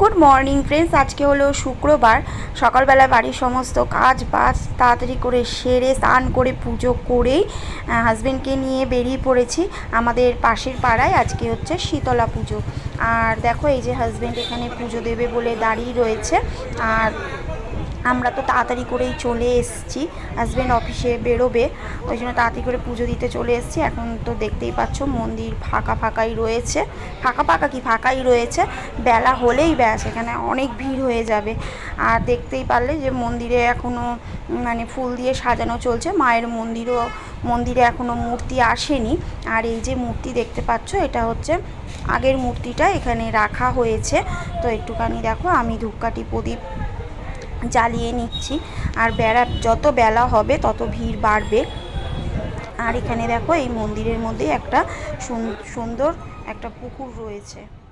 Good morning friends আজকে হলো শুক্রবার। সকালবেলা বাড়ির সমস্ত কাজ বাজ তাড়াতাড়ি করে সেরে, স্নান করে, পুজো করেই হাজব্যান্ডকে নিয়ে বেরিয়ে পড়েছি আমাদের পাশের পাড়ায়। আজকে হচ্ছে শীতলা পুজো। আর দেখো, এই যে হাজব্যান্ড এখানে পুজো দেবে বলে দাঁড়িয়ে রয়েছে। আর আমরা তো তাড়াতাড়ি করেই চলে এসেছি। হাজব্যান্ড অফিসে বেরোবে, ওই জন্য তাড়াতাড়ি করে পুজো দিতে চলে এসেছি। এখন তো দেখতেই পাচ্ছ, মন্দির ফাঁকা ফাঁকাই রয়েছে। ফাঁকা ফাঁকা কি? ফাঁকাই রয়েছে। বেলা হলেই ব্যাস, এখানে অনেক ভিড় হয়ে যাবে। আর দেখতেই পারলে যে মন্দিরে এখনও মানে ফুল দিয়ে সাজানো চলছে। মায়ের মন্দিরও, মন্দিরে এখনও মূর্তি আসেনি। আর এই যে মূর্তি দেখতে পাচ্ছ, এটা হচ্ছে আগের মূর্তিটা এখানে রাখা হয়েছে। তো একটুখানি দেখো, আমি ধূপকাঠি প্রদীপ জ্বালিয়ে নিচ্ছি। আর বেড়া, যত বেলা হবে তত ভিড় বাড়বে। আর এখানে দেখো এই মন্দিরের মধ্যে একটা সুন- সুন্দর একটা পুকুর রয়েছে।